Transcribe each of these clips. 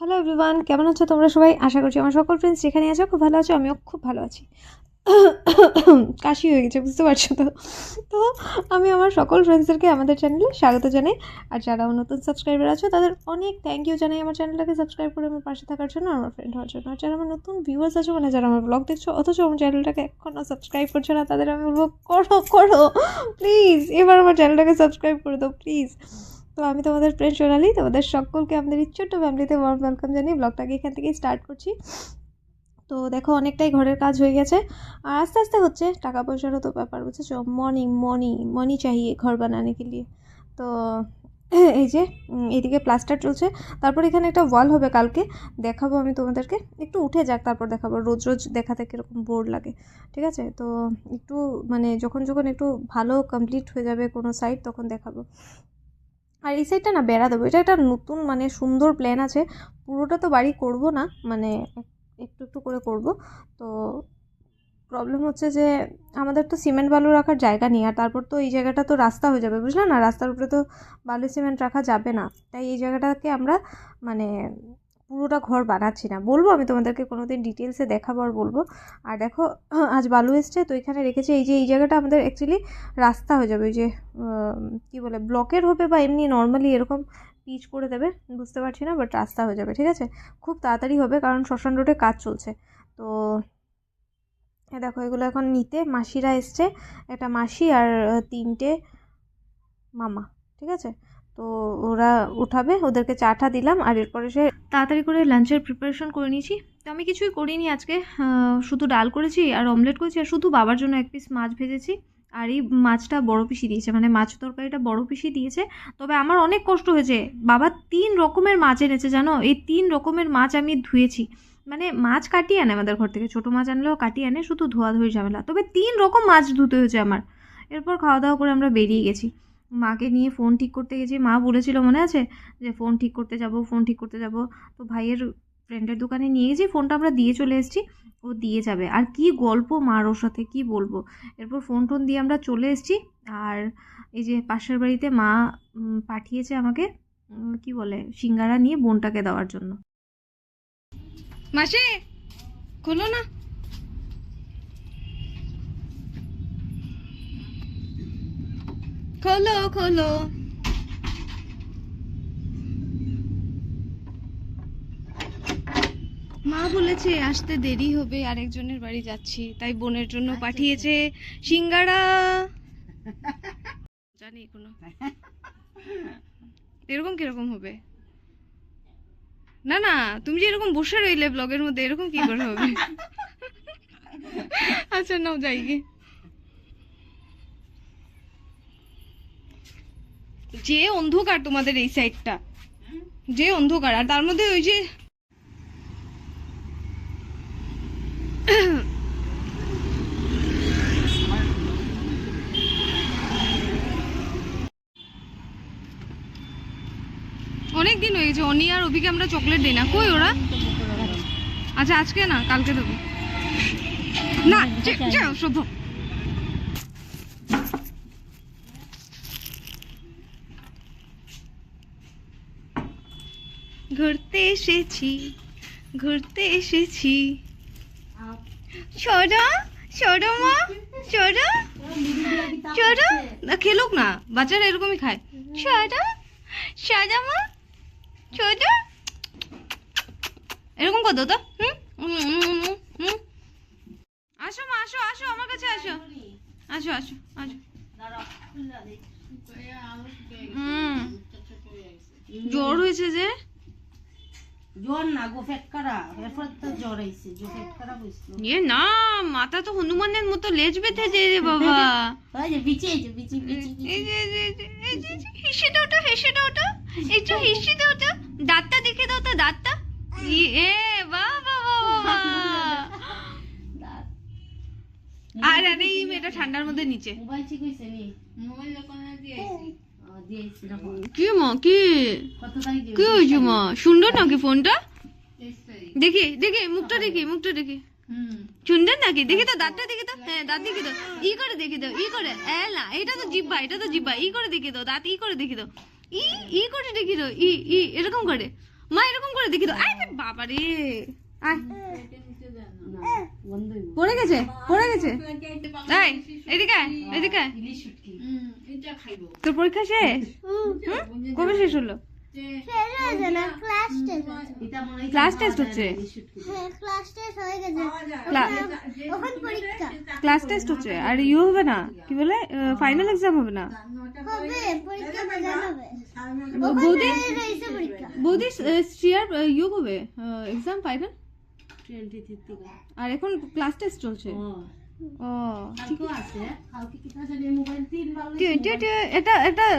Hello everyone কেমন আছো তোমরা সবাই? আশা করছি আমার সকল ফ্রেন্ডস যেখানে আছো খুব ভালো আছো, আমিও খুব ভালো আছি। কাশি হয়ে গেছে, বুঝতে পারছ তো? তো আমি আমার সকল ফ্রেন্ডসদেরকে আমাদের চ্যানেলে স্বাগত জানাই। আর যারাও নতুন সাবস্ক্রাইবার আছো, তাদের অনেক থ্যাংক ইউ জানাই আমার চ্যানেলটাকে সাবস্ক্রাইব করে আমার পাশে থাকার জন্য, আমার ফ্রেন্ড হওয়ার জন্য। আর যারা আমার নতুন ভিউয়ার্স আছো মানে যারা আমার ব্লগ দেখছ, অথচ আমার চ্যানেলটাকে এখনও সাবস্ক্রাইব করছ না, তাদের আমি বলব, করো করো প্লিজ এবার আমার চ্যানেলটাকে সাবস্ক্রাইব করে দাও প্লিজ তো আমি তোমাদের ফ্রেন্ড সোনালি, তোমাদের সকলকে আমাদের ছোট্ট ফ্যামিলিতে ওয়ার্ম ওয়েলকাম জানিয়ে ব্লগটাকে এখান থেকেই স্টার্ট করছি। তো দেখো, অনেকটাই ঘরের কাজ হয়ে গেছে। আর আস্তে আস্তে হচ্ছে টাকা পয়সারও তো ব্যাপার, বুঝেছ? মনি মনি মনি চাহিয়ে ঘর বানানে কে লিয়ে তো এই যে এইদিকে প্লাস্টার চলছে। তারপর এখানে একটা ওয়াল হবে কালকে। দেখাবো আমি তোমাদেরকে। একটু উঠে যাক, তারপর দেখাবো। রোজ রোজ দেখাতে কীরকম বোর লাগে। ঠিক আছে? তো একটু মানে যখন যখন একটু ভালো কমপ্লিট হয়ে যাবে কোনো সাইড তখন দেখাবো। আর এই সাইডটা না বেড়া দেবো এটা একটা নতুন মানে সুন্দর প্ল্যান আছে। পুরোটা তো বাড়ি করব না মানে একটু একটু করে করব। তো প্রবলেম হচ্ছে যে আমাদের তো সিমেন্ট বালু রাখার জায়গা নেই, আর তারপর তো এই জায়গাটা তো রাস্তা হয়ে যাবে, বুঝলে না? রাস্তার উপরে তো বালু সিমেন্ট রাখা যাবে না। তাই এই জায়গাটাকে আমরা মানে পুরোটা ঘর বানাচ্ছি না। বলব আমি তোমাদেরকে কোনো দিন ডিটেলসে দেখাবো আর বলব। আর দেখো, আজ বালু এসছে, তো এখানে রেখেছে এই যে, এই জায়গাটা আমাদের অ্যাকচুয়ালি রাস্তা হয়ে যাবে। ওই যে কী বলে, ব্লকের হবে বা এমনি নর্মালি এরকম পিচ করে দেবে, বুঝতে পারছি না বাট রাস্তা হয়ে যাবে, ঠিক আছে? খুব তাড়াতাড়ি হবে, কারণ শ্মশান রোডে কাজ চলছে। তো দেখো, এগুলো এখন নিতে, মাসিরা এসছে, একটা মাসি আর তিনটে মামা, ঠিক আছে? তো ওরা উঠাবে, ওদেরকে চাটা দিলাম আর এরপরে সে তাড়াতাড়ি করে লাঞ্চের প্রিপারেশন করে নিয়েছি। তো আমি কিছুই করিনি আজকে শুধু ডাল করেছি আর অমলেট করেছি আর শুধু বাবার জন্য এক পিস মাছ ভেজেছি আর এই মাছটা বড় পিসি দিয়েছে মানে মাছ তরকারিটা বড় পিসি দিয়েছে। তবে আমার অনেক কষ্ট হয়েছে, বাবা তিন রকমের মাছ এনেছে জানো? এই তিন রকমের মাছ আমি ধুয়েছি। মানে মাছ কাটিয়ে আনে আমাদের ঘর থেকে, ছোটো মাছ আনলেও কাটিয়ে আনে, শুধু ধোয়া ধুয়ে ঝামেলা। তবে তিন রকম মাছ ধুতে হয়েছে আমার। এরপর খাওয়া দাওয়া করে আমরা বেরিয়ে গেছি। মাকে নিয়ে ফোন ঠিক করতে গেছি মা বলেছিল মনে আছে? যে ফোন ঠিক করতে যাব ফোন ঠিক করতে যাব। তো ভাইয়ের ফ্রেন্ডের দোকানে নিয়ে গেছি ফোনটা আমরা দিয়ে চলে এসেছি। ও দিয়ে যাবে। আর কি গল্প মার ওর সাথে, কি বলব? এরপর ফোন টোন দিয়ে আমরা চলে এসেছি। আর এই যে পাশের বাড়িতে মা পাঠিয়েছে আমাকে কি বলে, সিঙ্গারা নিয়ে বোনটাকে দেওয়ার জন্য। মাসি, খোলো না। খোলো খোলো। মা বলেছে আসতে দেরি হবে আরেকজনের বাড়ি যাচ্ছি তাই বোনের জন্য পাঠিয়েছে সিঙ্গারা। জানি কোনো এরকম কীরকম হবে? না না তুমি যে এরকম বসে রইলে ব্লগের মধ্যে এরকম কি করে হবে? আচ্ছা নাও যাই গে যে অন্ধকার তোমাদের এই সাইডটা যে অন্ধকার, আর তার মধ্যে ওই যে অনেক দিন হয়ে গেছে অনি আর অভিকে আমরা চকলেট দিই না। কই ওরা? আচ্ছা আজকে না, কালকে দেবো। না যাও শুভ ঘুরতে এসেছি ঘুরতে এসেছি। ছোড়ো ছোড়ো মা ছোড়ো ছোড়ো না খেলুক না বাচ্চারা এরকমই খায়। ছোড়ো সাদা মা ছোট এরকম কত তো? হুম? আসো মা আসো আসো আমার কাছে আসো। আসো আসো আসো। হুম। জ্বর হয়েছে যে। জ্বর না গো ফেটকারা এরপর তো জ্বর আইছে যে ফেটকারা বসল এ না মাথা তো হনুমানের মতো লেজ বেঁধে যে রে বাবা। ওই যে বিচি এই যে বিচি বিচি এই যে, এই যে, এই যে, এই যে, এই যে, হিসি দাও তো হিসি দাও তো। একটু হিসি দাও তো। দাঁতটা দেখে দাও তো দাঁতটা। এ বাহ। আর আরে এই মেয়েটা ঠান্ডার মধ্যে নিচে। মোবাইল ঠিক হইছে নি? কি মা কি? কি হয়েছে মা? সুন্দর নাকি ফোনটা? দেখি দেখি মুখটা দেখি মুখটা দেখি। হুম। সুন্দর নাকি? দেখি তো দাঁতটা দেখি তো। হ্যাঁ দাঁত দেখি তো। ই করে দেখি তো ই করে। এ না এটা তো জিব্বা এটা তো জিব্বা। ই করে দেখি তো দাঁত ই করে দেখি তো। ই ই করে দেখি তো ই ই এরকম করে। মা এরকম করে দেখি তো। আয় বাবা রে। আয়। পড়ে গেছে পড়ে গেছে। এদিকে এদিকে তোর পরীক্ষা শেষ? কবে শেষ হলো? এটা মনে হয় Class test হচ্ছে? ক্লা- ক্লাস টেস্ট হচ্ছে। আর ইউ হবে না। কি বলে? ফাইনাল এক্সাম হবে না? বৌদি বৌদি শ্রিয়ার ইউ হবে এক্সাম ফাইনাল আর এখন ক্লাস টেস্ট চলছে। ও। ও আছে কালকে কি কাজ জানি মোবাইল তিন বার কি- এটা এটা- এটা এটা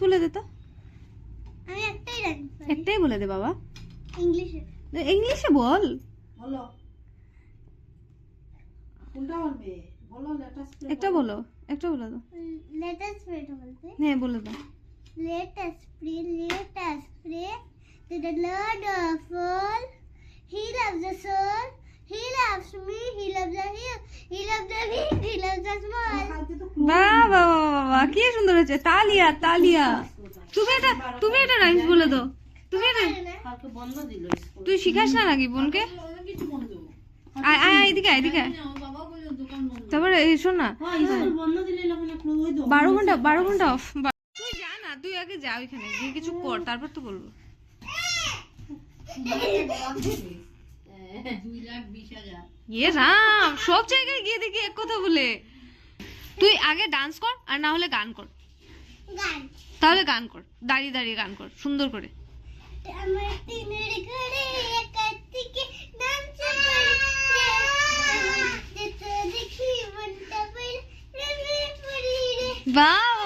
বলে দে তো। আমি একটাই একটাই বলে দে বাবা। ইংলিশে। ইংলিশে বল। বলো। কোনটা বলবে? বলো লেটাস একটা বলো একটা বলে দাও। লেটেস্ট বলতে? হ্যাঁ বলে দাও। Latest spray latest spray to the Lord of বাহ, কি সুন্দর হয়েছে? তালিয়া তালিয়া। তুমি এটা তুমি এটা রাইমস বলে দাও। তুমি এটা তুই শিখাস না নাকি বোনকে? আয় আয় এদিকে এদিকে আয়। তারপরে এই শোন না। হ্যাঁ বারো ঘণ্টা বারো ঘণ্টা অফ তুই যা না তুই আগে যা ওইখানে গিয়ে কিছু কর তারপর তো বলব। হাজার। ইয়ে রাম সব জায়গায় গিয়ে দেখি এক কথা বলে। তুই আগে ডান্স কর আর না হলে গান কর। তাহলে গান কর। দাঁড়িয়ে দাঁড়িয়ে গান কর। সুন্দর করে। বাবা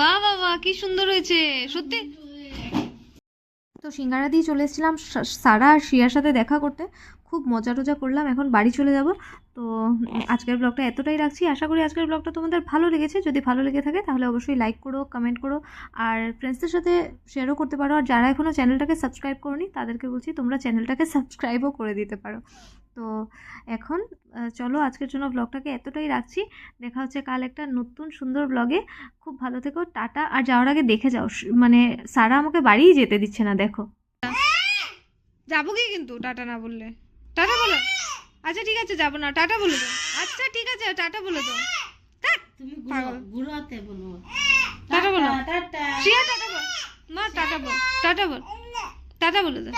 বাহ বাহ কি সুন্দর হয়েছে। সত্যি? সিঙ্গারা দিয়ে চলে এসেছিলাম। সারা আর শ্রিয়ার সাথে দেখা করতে। খুব মজা টজা করলাম, এখন বাড়ি চলে যাব। তো আজকের ব্লগটা এতটাই রাখছি। আশা করি আজকের ব্লগটা তোমাদের ভালো লেগেছে। যদি ভালো লেগে থাকে, তাহলে অবশ্যই লাইক করো কমেন্ট করো, আর ফ্রেন্ডসদের সাথে শেয়ারও করতে পারো। আর যারা এখনও চ্যানেলটাকে সাবস্ক্রাইব করনি, তাদেরকে বলছি তোমরা চ্যানেলটাকে সাবস্ক্রাইবও করে দিতে পারো। তো এখন চলো আজকের জন্য ব্লগটাকে এতটাই রাখছি। দেখা হচ্ছে কাল একটা নতুন সুন্দর ব্লগে খুব ভালো থেকো টাটা। আর যাওয়ার আগে দেখে যাও মানে সারা আমাকে বাড়িই যেতে দিচ্ছে না দেখো। যাব কি কিন্তু? টাটা না বললে? টাটা বলো। আচ্ছা ঠিক আছে যাব না। টাটা বলে দাও। আচ্ছা ঠিক আছে টাটা বলে দাও। ধ্যাৎ, তুমি ঘুরাতে বলো। টাটা বলো। টাটা বল। মা টাটা বল। টাটা বল। টাটা বলে দাও।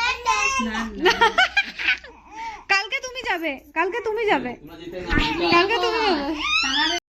না না। যাবে। কালকে তুমি যাবে। কালকে তুমি যাবে।